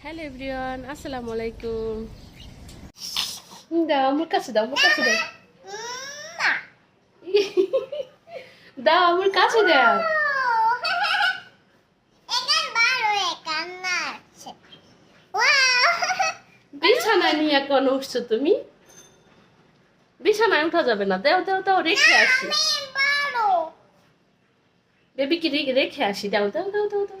Hello everyone আসসালামু আলাইকুম দাও আমার কাছে দাও আমার কাছে দাও দাও আমার কাছে দাও বিছানায় নিয়ে এখন উঠছো তুমি বিছানায় উঠা যাবে না দাও দাও দাও রেখে আসি বেবি কি রেখে আসি দাও দাও দাও দাও দাও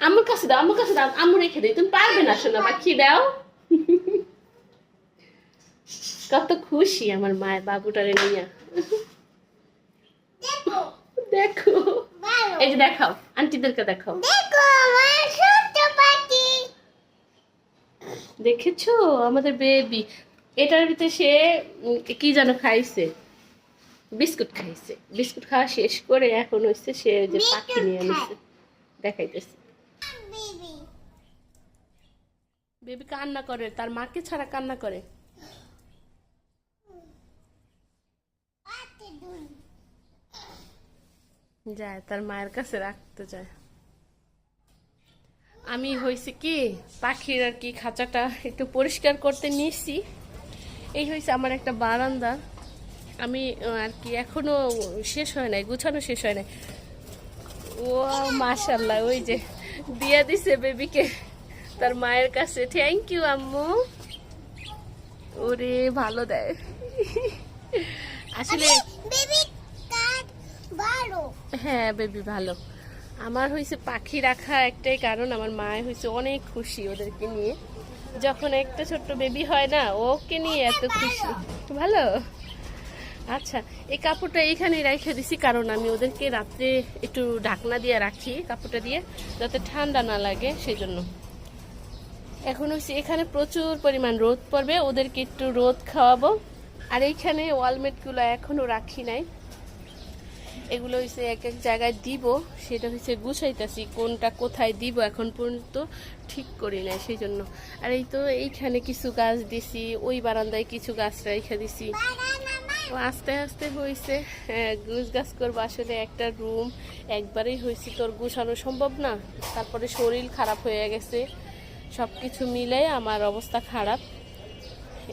আমার কাছে দাও, আমার কাছে দাও, আম্মু রেখে দিই। তুমি পারবে না শোনা পাখি দাও? কত খুশি আমার মায়ের বাবুটারে নিয়ে। দেখো। এই যে দেখাও, আন্টিদেরকে দেখাও। দেখেছ? আমাদের বেবি এটার ভিতরে সে কি যেন খাইছে? বিস্কুট খাইছে। বিস্কুট খাওয়া শেষ করে এখন হচ্ছে সে যে পাখি নিয়ে নিছে দেখাইতেছে। বেবি। কান্না করে তার মাকে ছাড়া কান্না করে। যায় তার মায়ের কাছে রাখতে যায়। আমি হয়েছে কি পাখির আর কি খাঁচাটা একটু পরিষ্কার করতে নিয়েছি এই হয়েছে আমার একটা বারান্দা। আমি আর কি এখনও শেষ হয় নাই গুছানো শেষ হয় নাই। ও মাশাল্লাহ ওই যে দিয়া দিছে বেবিকে তার মায়ের কাছে। থ্যাংক ইউ আম্মু। ওরে ভালো দেয়। আসলে হ্যাঁ বেবি ভালো। আমার হয়েছে পাখি রাখা একটাই কারণ আমার মায়ের হয়েছে অনেক খুশি ওদেরকে নিয়ে। যখন একটা ছোট্ট বেবি হয় না ওকে নিয়ে এত খুশি। ভালো? আচ্ছা এই কাপড়টা এইখানে রেখে দিছি, কারণ আমি ওদেরকে রাত্রে একটু ঢাকনা দিয়ে রাখি কাপড়টা দিয়ে, যাতে ঠান্ডা না লাগে সেই জন্য এখন হচ্ছে এখানে প্রচুর পরিমাণ রোদ পড়বে, ওদেরকে একটু রোদ খাওয়াবো। আর এইখানে ওয়ালমেটগুলো এখনও রাখি নাই। এগুলো হচ্ছে এক এক জায়গায় দিব, সেটা হচ্ছে গুছাইতেছি, কোনটা কোথায় দিব এখন পর্যন্ত ঠিক করি নাই সেই জন্য আর এই তো এইখানে কিছু গাছ দিছি, ওই বারান্দায় কিছু গাছ রেখে দিছি। আস্তে আস্তে হয়েছে গুছ গাছ করব। আসলে একটা রুম একবারেই হয়েছে তোর গুছানো সম্ভব না। তারপরে শরীর খারাপ হয়ে গেছে। সব কিছু মিলে আমার অবস্থা খারাপ।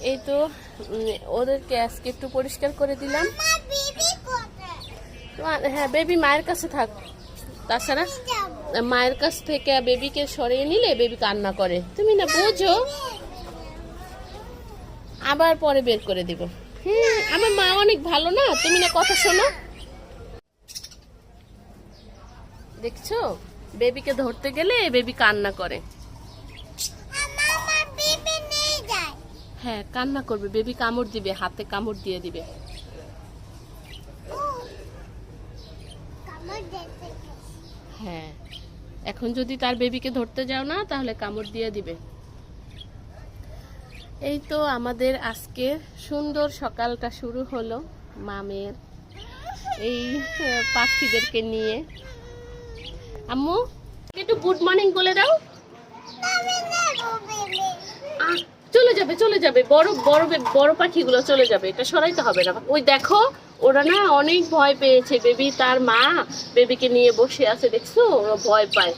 এই তো ওদেরকে আজকে একটু পরিষ্কার করে দিলাম। তোমার- হ্যাঁ বেবি মায়ের কাছে থাক। তাছাড়া মায়ের কাছ থেকে বেবিকে সরিয়ে নিলে বেবি কান্না করে। তুমি না বোঝো? আবার পরে বের করে দিব। হুম, আমার মা অনেক ভালো না? তুমি না কথা শোনো। দেখছ? বেবিকে ধরতে গেলে বেবি কান্না করে। হ্যাঁ কান্না করবে। বেবি কামড় দিবে, হাতে কামড় দিয়ে দিবে। হ্যাঁ এখন যদি তার বেবিকে ধরতে যাও না, তাহলে কামড় দিয়ে দিবে। এই তো আমাদের আজকে সুন্দর সকালটা শুরু হলো মামের এই পাখিদেরকে নিয়ে। আম্মু, একটু গুড মর্নিং বলে দাও। চলে যাবে চলে যাবে। বড় বড় বড় পাখিগুলো চলে যাবে। এটা সরাইতে হবে না। ওই দেখো, ওরা না অনেক ভয় পেয়েছে বেবি। তার মা বেবিকে নিয়ে বসে আছে, দেখছ? ওরা ভয় পায়।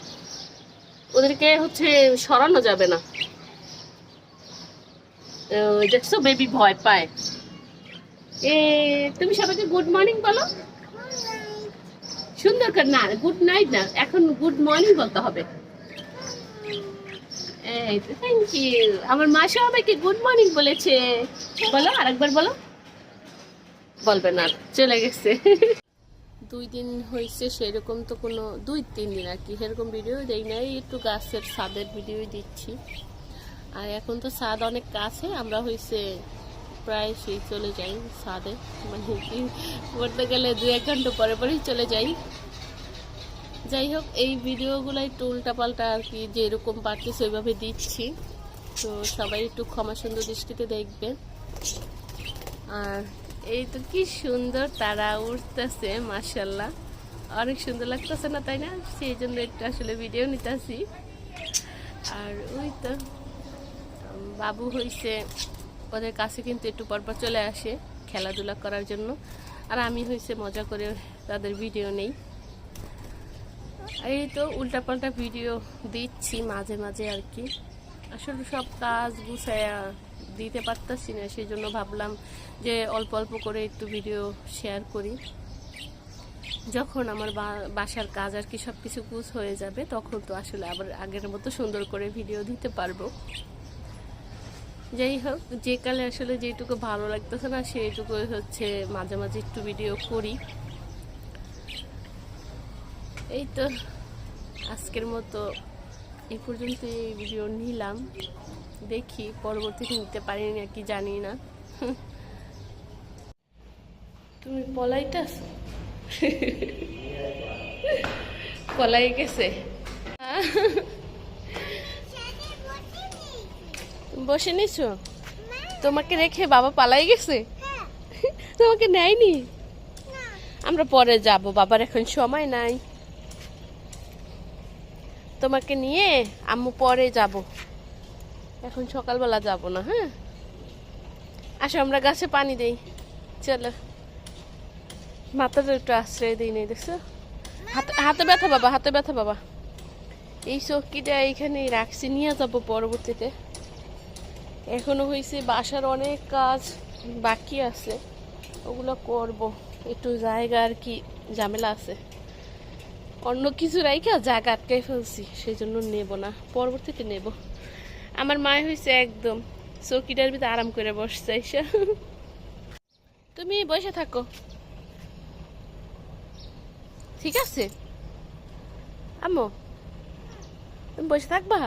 ওদেরকে হচ্ছে সরানো যাবে না। দেখছ? বেবি ভয় পায়। এ, তুমি সবাইকে গুড মর্নিং বলো। সুন্দর করে না গুড নাইট না, এখন গুড মর্নিং বলতে হবে। থ্যাংক ইউ আমার মা সবাইকে গুড মর্নিং বলেছে। বলো, আরেকবার বলো। বলবে না, চলে গেছে। দুই দিন হয়েছে, সেরকম তো কোনো দুই তিন দিন আর কি, সেরকম ভিডিও দেই নাই। একটু গাছের ছাদের ভিডিও দিচ্ছি। আর এখন তো স্বাদ অনেক কাছে, আমরা হয়েছে প্রায় সেই চলে যাই স্বাদে মানে কি বলতে গেলে দু এক ঘণ্টা পরে পরেই চলে যাই। যাই হোক, এই ভিডিওগুলো একটু উল্টাপাল্টা আর কি যেরকম পারতেছে ওইভাবে দিচ্ছি। তো সবাই একটু ক্ষমা সুন্দর দৃষ্টিতে দেখবেন। আর এই তো কি সুন্দর তারা উঠতেছে মাসাল্লাহ অনেক সুন্দর লাগতেছে না, তাই না? সেই জন্য একটু আসলে ভিডিও নিতেছি। আর ওই তো বাবু হইছে, ওদের কাছে কিন্তু একটু পরপর চলে আসে খেলাধুলা করার জন্য। আর আমি হয়েছে মজা করে তাদের ভিডিও নেই। এই তো উল্টাপাল্টা ভিডিও দিচ্ছি মাঝে মাঝে আর কি। আসলে সব কাজ গুছায়া দিতে পারতাছি না সেই জন্য ভাবলাম যে অল্প অল্প করে একটু ভিডিও শেয়ার করি। যখন আমার বাসার কাজ আর কি সব কিছু গুছ হয়ে যাবে, তখন তো আসলে আবার আগের মতো সুন্দর করে ভিডিও দিতে পারব। যাই হোক যে কালে আসলে যেটুকু ভালো লাগতেছে না সেইটুকু হচ্ছে মাঝে মাঝে একটু ভিডিও করি। এই তো আজকের মতো এই পর্যন্ত এই ভিডিও নিলাম। দেখি পরবর্তীতে নিতে পারি না কি জানি না। তুমি পলাইটাস পলাই গেছে। বসে নিছো? তোমাকে রেখে বাবা পালাই গেছে? তোমাকে নেয়নি? আমরা পরে যাব, বাবার এখন সময় নাই। তোমাকে নিয়ে আম্মু পরে যাব। এখন সকালবেলা যাব না হ্যাঁ? আসো, আমরা গাছে পানি দেই। চলো। মাথাটা একটু আশ্রয় দিই নেই দেখছ? হাতে হাতে ব্যথা বাবা, হাতে ব্যথা বাবা। এই চৌকিটা এইখানে রাখছি, নিয়ে যাব পরবর্তীতে। এখনও হয়েছে বাসার অনেক কাজ বাকি আছে। ওগুলো করব। একটু জায়গা আর কি ঝামেলা আছে। অন্য কিছু রাইখা জায়গা আটকাই ফেলছি সেই জন্য নেব না। পরবর্তীতে নেব। আমার মায় হয়েছে একদম চৌকিটার ভিতরে আরাম করে বসছে এসে তুমি বসে থাকো। ঠিক আছে? আম্মু তুমি বসে থাকবা?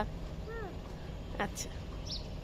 আচ্ছা।